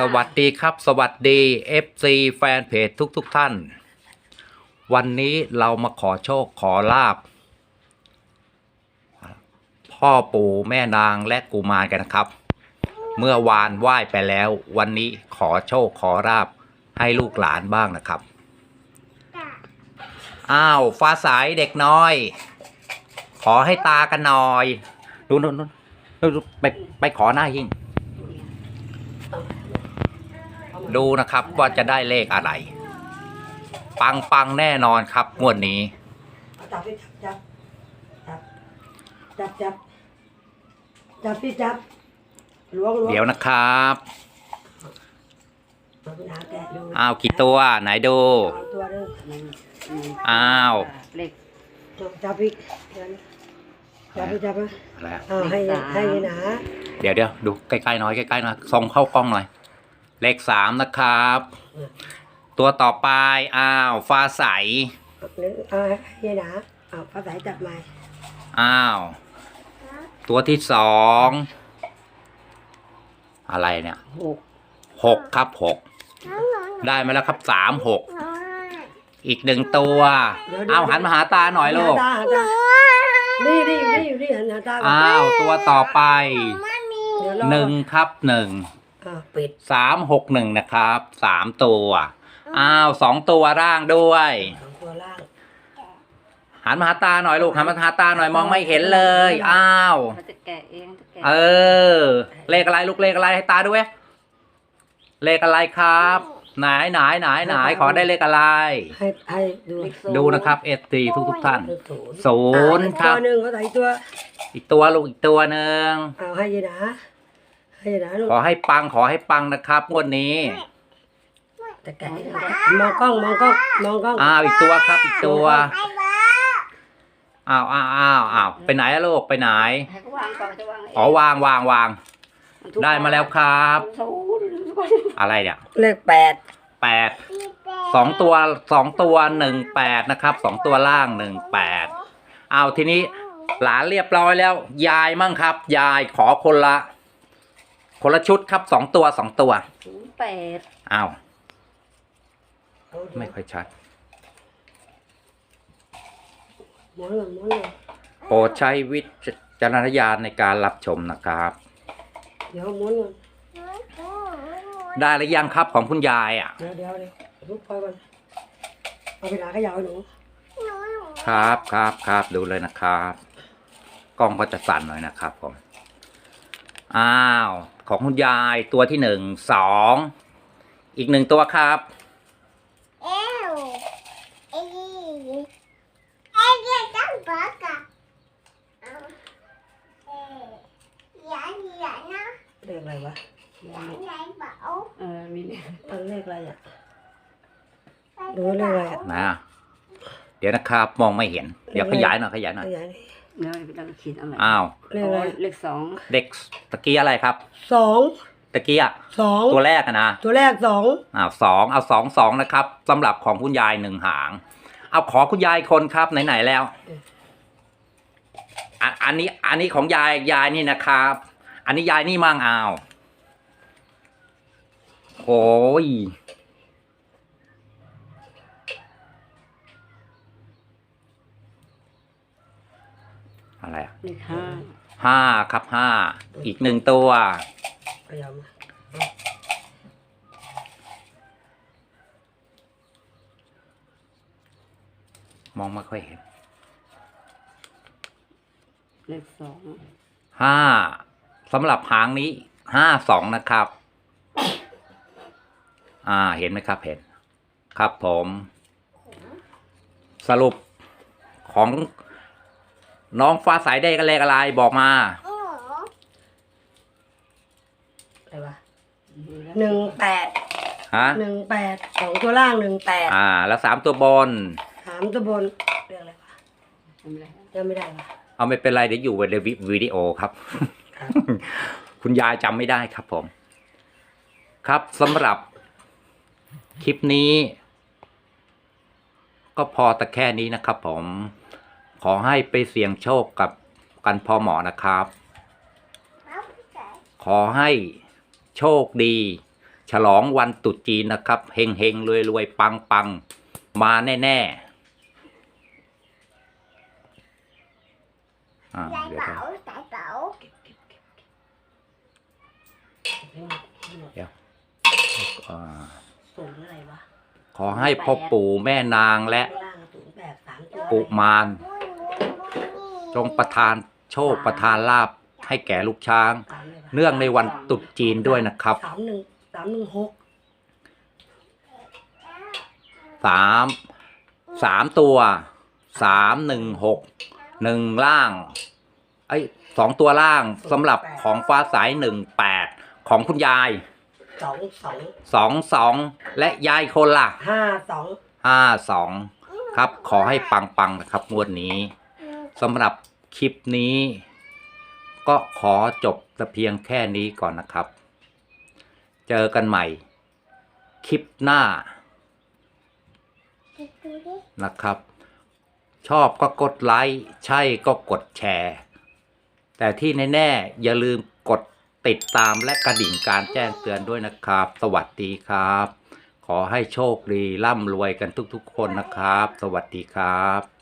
สวัสดีครับ สวัสดี FC แฟนเพจทุกทุกๆท่าน วันนี้เรามาขอโชคขอลาบ พ่อปู่แม่นางและกุมารกันนะครับ เมื่อวานไหว้ไปแล้ว วันนี้ขอโชคขอลาบให้ลูกหลานบ้างนะครับ อ้าว ฟ้าใสเด็กน้อย ขอให้ตากันหน่อย ดูนู่นนู่นนู่นไปไปขอหน้าหิ้ง ดูนะครับ ว่าจะได้เลขอะไร ปังปังแน่นอนครับงวดนี้ จับพี่จับจับจับจับจับพี่จับล้วงล้วงเดี๋ยวนะครับเอาแกะดูอ้าวกี่ตัวไหนดูอ้าวเลข จับจับพี่เดี๋ยวนะจับพี่จับนะอะไรอะเอาให้ให้นาเดี๋ยวเดี๋ยวดูใกล้ๆหน่อยใกล้ๆหน่อยส่องเข้ากล้องหน่อย เลขสามนะครับ ตัวต่อไปอ้าวฟ้าใสหรือเอาให้หนาเอาภาษาจับใหม่อ้าว ตัวที่สองอะไรเนี่ยหกหกครับหกได้มาแล้วครับสามหกอีกหนึ่งตัวอ้าวหันมาหาตาหน่อยลูกหันตาหันตานี่นี่อยู่นี่อยู่นี่หันตาก่อนอ้าวตัวต่อไปเดี๋ยวรอหนึ่งครับหนึ่งอ่า ปิดสามหกหนึ่งนะครับสามตัวอ้าวสองตัวร่างด้วยสองตัวล่างหันมาหาตาหน่อยลูกหันมาหาตาหน่อยมองไม่เห็นเลยอ้าวเขาจะแกะเองจะแกะเออ เลขอะไรลูกเลขอะไรให้ตาด้วย เลขอะไรครับ ไหนไหนไหนไหนขอได้เลขอะไร ให้ให้ดูเลขศูย์ดูนะครับเอสตีทุกทุกๆท่านเลขศูนย์ศูนย์อะครับตัวหนึ่งภาษาอีกตัวอีกตัวลูกอีกตัวหนึ่งเอาให้ยีหนา ให้ยีหนาลูกขอให้ปังขอให้ปังนะครับงวดนี้แต่แกะให้หน่อยมองกล้องมองกล้องมองกล้องอ้าวอีกตัวครับอีกตัวอ้าวอ้าวอ้าวอ้าวไปไหนอะลูกไปไหนให้เขาวางก่อนจะวางเงอ๋อวางวางวางนทุกได้มาแล้วครับ ศูนย์อะไรเนี่ยเลขแปดแปดสองตัวสองตัวหนึ่งแปดนะครับสองตัวล่างหนึ่งแปดเอาทีนี้ หลานเรียบร้อยแล้ว ยายมั่งครับ ยายขอคนละ คนละชุดครับสองตัวสองตัวศูนย์แปดอ้าวเอาดูไม่ค่อยชัดหมุนเลยหมุนเลยโปรดใช้วิจารณญาณในการรับชมนะครับ เดี๋ยวหมุนเลยได้หรือยังครับของคุณยายอะ เดี๋ยวเดี๋ยวเดี๋ยวลูกพลอยก่อนเอาไปหนาขยาวให้หนูครับครับครับดูเลยนะครับ กล้องก็จะสั่นหน่อยนะครับผม อ้าว ของคุณยายตัวที่หนึ่งสองอีกหนึ่งตัวครับเอวเอเอเดียตั้งปากกะเอาเออย่าอย่านะเลขอะไรวะอย่าไหนเบาเออมีเลขตั้งเลขอะไรอะดูเลขอะไรอะนะเดี๋ยวนะครับมองไม่เห็นเดี๋ยวขยายหน่อยขยายหน่อยขยายหน่อย เนื้อเราเขียนอะไรอ้าวเลขอะไรเลขสองเด็กตะกี้อะไรครับสองตะกี้อะสองตัวแรกอะนะตัวแรกสองอ้าวสองเอาสองสองนะครับสำหรับของคุณยายหนึ่งหาง เอาขอคุณยายคนครับไหนๆแล้วอันอันนี้อันนี้ของยายยายนี่นะครับ อันนี้ยายนี่มั่งเอาโอ้ย อะไรอะเลขห้าห้าครับห้าอีกหนึ่งตัวขยาวมามองไม่ค่อยเห็นเลขสองห้าสำหรับหางนี้ห้าสองนะครับ อ่าเห็นไหมครับเห็น ครับผม สรุปของ น้องฟ้าใสได้กันเลขอะไรบอกมาโอ้อะไรวะหนึ่งแปดฮะ หนึ่งแปดสองตัวล่างหนึ่งแปดอ่า แล้วสามตัวบน สามตัวบนเรื่องอะไรวะทำอะไรจำไม่ได้วะเอาไม่เป็นไรเดี๋ยวอยู่ในวิดีโอครับครับ คุณยายจำไม่ได้ครับผม ครับสำหรับคลิปนี้ ก็พอแต่แค่นี้นะครับผมข อให้ไปเสี่ยงโชคกับกันพอเหมาะนะครับเอาไปใส่ขอให้โชคดี ฉลองวันตรุษจีนนะครับ เฮงเฮงรวยรวยๆปังปังมาแน่ๆอ่า Đại เดี๋ยว bảo, đại bảo. เก็บเก็บเก็บเก็บให้หมดให้หมดอ่าส่งอะไรวะขอให้พ่อปู่แม่นางและข้างล่างศูนย์แปดสามตัวกุมาร Vui, vui, vui. จงประทานโชคประทานลาบให้แก่ลูกช้างสามลยวะเนื่องในวันตรุษจีนด้วยนะครับสามหนึ่งสามหนึ่งหกสามสามตัวสามหนึ่งหกหนึ่งล่างไอ้ยสองตัวล่างสำหรับของฟ้าสายหนึ่งแปดของคุณยายสองสองสองสองและยายคนละห้าสองห้าสองครับขอให้ปังปังๆนะครับงวดนี้ สำหรับคลิปนี้ ก็ขอจบแต่เพียงแค่นี้ก่อนนะครับ เจอกันใหม่ คลิปหน้า นะครับ ชอบก็กดไลค์ใช่ก็กดแชร์ แต่ที่แน่ๆอย่าลืมกดติดตามและกระดิ่งการแจ้งเตือนด้วยนะครับ สวัสดีครับ ขอให้โชคดีร่ำรวยกันทุกๆ คนนะครับ สวัสดีครับ